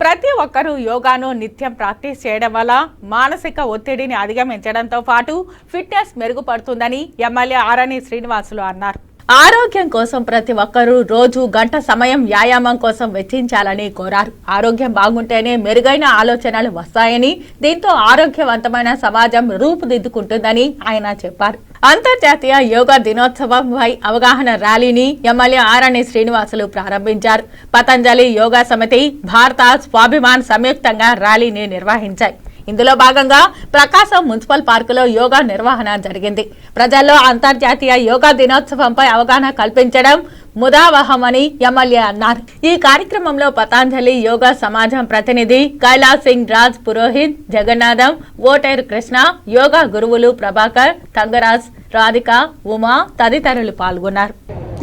ప్రతి ఒక్కరూ యోగాను నిత్యం ప్రాక్టీస్ చేయడం వల్ల మానసిక ఒత్తిడిని అధిగమించడంతో పాటు ఫిట్నెస్ మెరుగుపడుతుందని ఎమ్మెల్యే ఆరణి శ్రీనివాసులు అన్నారు. ఆరోగ్యం కోసం ప్రతి ఒక్కరూ రోజు గంట సమయం వ్యాయామం కోసం వెచ్చించాలని కోరారు. ఆరోగ్యం బాగుంటేనే మెరుగైన ఆలోచనలు వస్తాయని దీంతో ఆరోగ్యవంతమైన సమాజం రూపుదిద్దుకుంటుందని ఆయన చెప్పారు. అంతర్జాతీయ యోగా దినోత్సవంపై అవగాహన ర్యాలీని ఎమ్మెల్యే ఆరణి శ్రీనివాసులు ప్రారంభించారు. పతంజలి యోగా సమితి భారత స్వాభిమాన్ సంయుక్తంగా ర్యాలీని నిర్వహించాయి. ఇందులో భాగంగా ప్రకాశం మున్సిపల్ పార్కులో యోగా నిర్వహణ జరిగింది. ప్రజల్లో అంతర్జాతీయ యోగా దినోత్సవంపై అవగాహన కల్పించడం ముదావహమని ఎమ్మెల్యే అన్నారు. ఈ కార్యక్రమంలో పతాంజలి యోగా సమాజం ప్రతినిధి కైలాస్ సింగ్ రాజ్ పురోహిత్ జగన్నాథం ఓటేరు కృష్ణ యోగా గురువులు ప్రభాకర్ తంగరాజ్ రాధిక ఉమా తదితరులు పాల్గొన్నారు.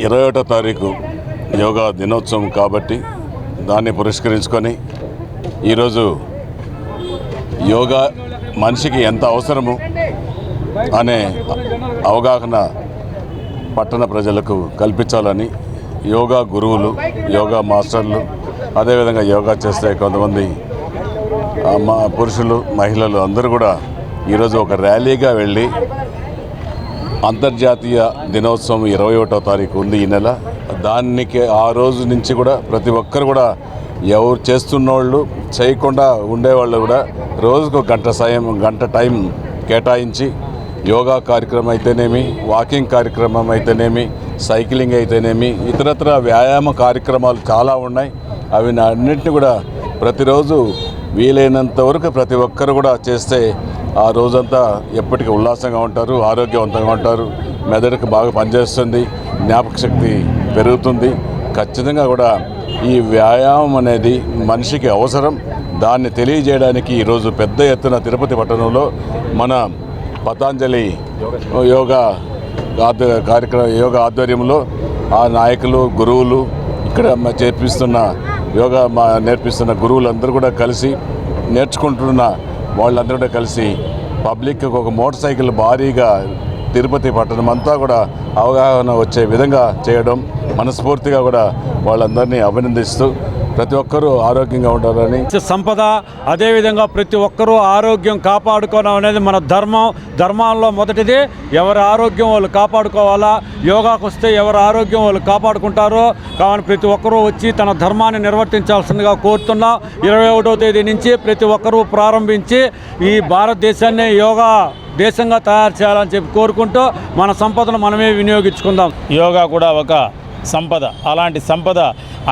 ఇరవై ఒకటో తారీఖు యోగా దినోత్సవం కాబట్టి దాన్ని పురస్కరించుకొని ఈరోజు యోగా మనిషికి ఎంత అవసరము అనే అవగాహన పట్టణ ప్రజలకు కల్పించాలని యోగా గురువులు యోగా మాస్టర్లు అదేవిధంగా యోగా చేస్తే కొంతమంది మా పురుషులు మహిళలు అందరూ కూడా ఈరోజు ఒక ర్యాలీగా వెళ్ళి అంతర్జాతీయ దినోత్సవం ఇరవై ఒకటో తారీఖు ఉంది ఈ నెల. దానికి ఆ రోజు నుంచి కూడా ప్రతి ఒక్కరు కూడా ఎవరు చేస్తున్న వాళ్ళు చేయకుండా ఉండేవాళ్ళు కూడా రోజుకు గంట సాయం గంట టైం కేటాయించి యోగా కార్యక్రమం అయితేనేమి వాకింగ్ కార్యక్రమం అయితేనేమి సైక్లింగ్ అయితేనేమి ఇతరత్ర వ్యాయామ కార్యక్రమాలు చాలా ఉన్నాయి. అవి నా అన్నింటినీ కూడా ప్రతిరోజు వీలైనంత వరకు ప్రతి ఒక్కరు కూడా చేస్తే ఆ రోజంతా ఎప్పటికీ ఉల్లాసంగా ఉంటారు ఆరోగ్యవంతంగా ఉంటారు. మెదడుకు బాగా పనిచేస్తుంది జ్ఞాపక శక్తి పెరుగుతుంది. ఖచ్చితంగా కూడా ఈ వ్యాయామం అనేది మనిషికి అవసరం. దాన్ని తెలియజేయడానికి ఈరోజు పెద్ద ఎత్తున తిరుపతి పట్టణంలో మన పతాంజలి యోగా కార్యక్రమ యోగా ఆధ్వర్యంలో ఆ నాయకులు గురువులు ఇక్కడ చేర్పిస్తున్న యోగా మా నేర్పిస్తున్న గురువులందరూ కూడా కలిసి నేర్చుకుంటున్న వాళ్ళందరూ కూడా కలిసి పబ్లిక్ ఒక మోటార్ సైకిల్ భారీగా తిరుపతి పట్టణం అంతా కూడా అవగాహన వచ్చే విధంగా చేయడం మనస్ఫూర్తిగా కూడా వాళ్ళందరినీ అభినందిస్తూ ప్రతి ఒక్కరూ ఆరోగ్యంగా ఉండాలని. సంపద అదేవిధంగా ప్రతి ఒక్కరూ ఆరోగ్యం కాపాడుకోవడం అనేది మన ధర్మం. ధర్మాల్లో మొదటిది ఎవరి ఆరోగ్యం వాళ్ళు కాపాడుకోవాలా? యోగాకు వస్తే ఎవరి ఆరోగ్యం వాళ్ళు కాపాడుకుంటారో? కావున ప్రతి ఒక్కరూ వచ్చి తన ధర్మాన్ని నిర్వర్తించాల్సిందిగా కోరుతున్నా. ఇరవై ఒకటో తేదీ నుంచి ప్రతి ఒక్కరూ ప్రారంభించి ఈ భారతదేశాన్ని యోగా దేశంగా తయారు చేయాలని చెప్పి కోరుకుంటూ మన సంపదను మనమే వినియోగించుకుందాం. యోగా కూడా ఒక సంపద. అలాంటి సంపద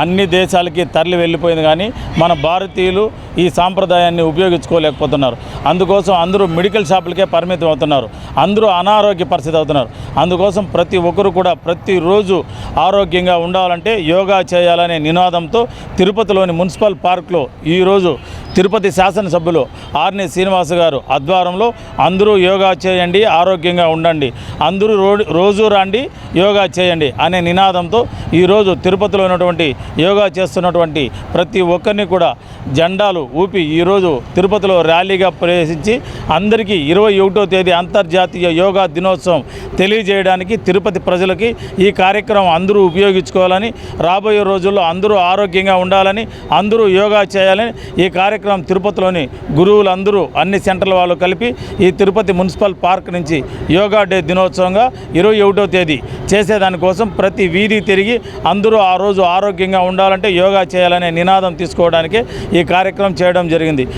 అన్ని దేశాలకి తరలి వెళ్ళిపోయింది కానీ మన భారతీయులు ఈ సాంప్రదాయాన్ని ఉపయోగించుకోలేకపోతున్నారు. అందుకోసం అందరూ మెడికల్ షాపులకే పరిమితం అవుతున్నారు. అందరూ అనారోగ్య పరిస్థితి అవుతున్నారు. అందుకోసం ప్రతి ఒక్కరు కూడా ప్రతిరోజు ఆరోగ్యంగా ఉండాలంటే యోగా చేయాలనే నినాదంతో తిరుపతిలోని మున్సిపల్ పార్క్లో ఈరోజు తిరుపతి శాసనసభ్యులు ఆర్ని శ్రీనివాస గారు ఆధ్వర్యంలో అందరూ యోగా చేయండి ఆరోగ్యంగా ఉండండి. అందరూ రో- రోజు రాండి యోగా చేయండి అనే నినాదంతో ఈరోజు తిరుపతిలో ఉన్నటువంటి యోగా చేస్తున్నటువంటి ప్రతి ఒక్కరిని కూడా జెండాలు ఊపి ఈరోజు తిరుపతిలో ర్యాలీగా ప్రవేశించి అందరికీ ఇరవై ఒకటో తేదీ అంతర్జాతీయ యోగా దినోత్సవం తెలియజేయడానికి తిరుపతి ప్రజలకి ఈ కార్యక్రమం అందరూ ఉపయోగించుకోవాలని రాబోయే రోజుల్లో అందరూ ఆరోగ్యంగా ఉండాలని అందరూ యోగా చేయాలని ఈ కార్యక్రమం తిరుపతిలోని గురువులందరూ అన్ని సెంటర్ల వాళ్ళు కలిపి ఈ తిరుపతి మున్సిపల్ పార్క్ నుంచి యోగా డే దినోత్సవంగా ఇరవై ఒకటో తేదీ చేసేదానికోసం ప్రతి వీధి తిరిగి అందరూ ఆ రోజు ఆరోగ్యంగా ఉండాలంటే యోగా చేయాలనే నినాదం తీసుకోవడానికి ఈ కార్యక్రమం చేయడం జరిగింది.